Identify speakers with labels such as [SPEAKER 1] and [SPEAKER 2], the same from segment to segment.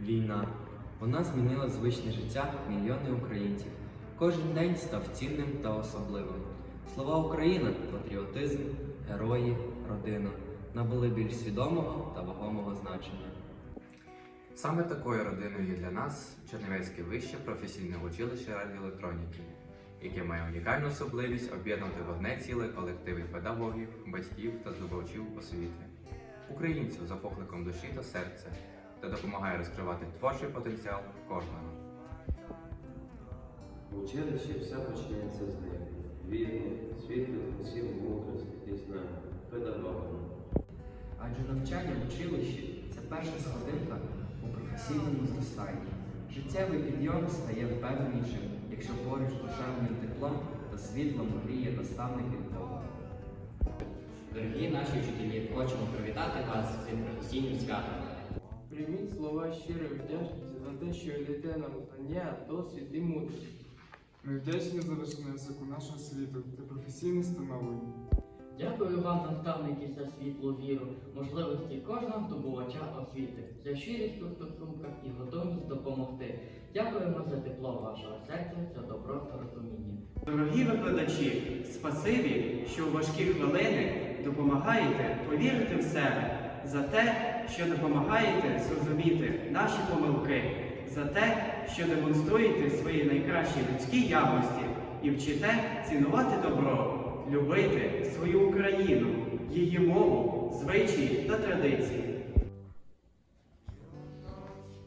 [SPEAKER 1] Війна. Вона змінила звичне життя мільйони українців. Кожен день став цінним та особливим. Слова Україна, патріотизм, герої, родина набули більш свідомого та вагомого значення.
[SPEAKER 2] Саме такою родиною є для нас Чернівецьке вище професійне училище радіоелектроніки, яке має унікальну особливість об'єднати в одне ціле колективи педагогів, батьків та здобувачів освіти, українців за покликом душі та серця, та допомагає розкривати творчий потенціал кожного.
[SPEAKER 3] В училищі все почнеться з них. Вірно, світлих усім мудрості і знань, педагогами.
[SPEAKER 1] Адже навчання в училищі це перша сходинка у професійному зростанні. Життєвий підйом стає впевненішим, якщо поруч душевним теплом та світлом гріє наставник від Бога.
[SPEAKER 4] Дорогі наші вчителі, хочемо привітати вас з цим професійним святом.
[SPEAKER 5] Прийміть слова щирої вдячності за те, що йдете нам знання, досвід і мудрість.
[SPEAKER 6] Ми вдячні за ваш внесок у нашу освіту та професійне становлення.
[SPEAKER 7] Дякую вам, наставники, за світлу віру, можливості кожного здобувача освіти, за щирість у стосунках і готовність допомогти. Дякуємо за тепло вашого серця, за добро та розуміння.
[SPEAKER 8] Дорогі викладачі, спасибі, що у важкі хвилини допомагаєте повірити в себе, за те, що допомагаєте зрозуміти наші помилки, за те, що демонструєте свої найкращі людські якості і вчите цінувати добро, любити свою Україну, її мову, звичаї та традиції.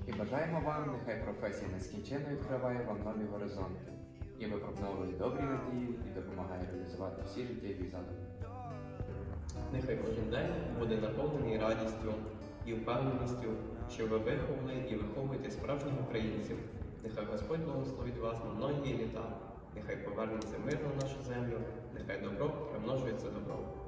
[SPEAKER 2] І бажаємо вам, нехай професія нескінченно відкриває вам нові горизонти і випробовує добрі надії і допомагає реалізувати всі життєві задуми.
[SPEAKER 9] Нехай кожен день буде наповнений радістю і впевненістю, що ви виховали і виховуєте справжніх українців. Нехай Господь благословить вас на многі літа. Нехай повернеться мир на нашу землю, нехай добро примножується до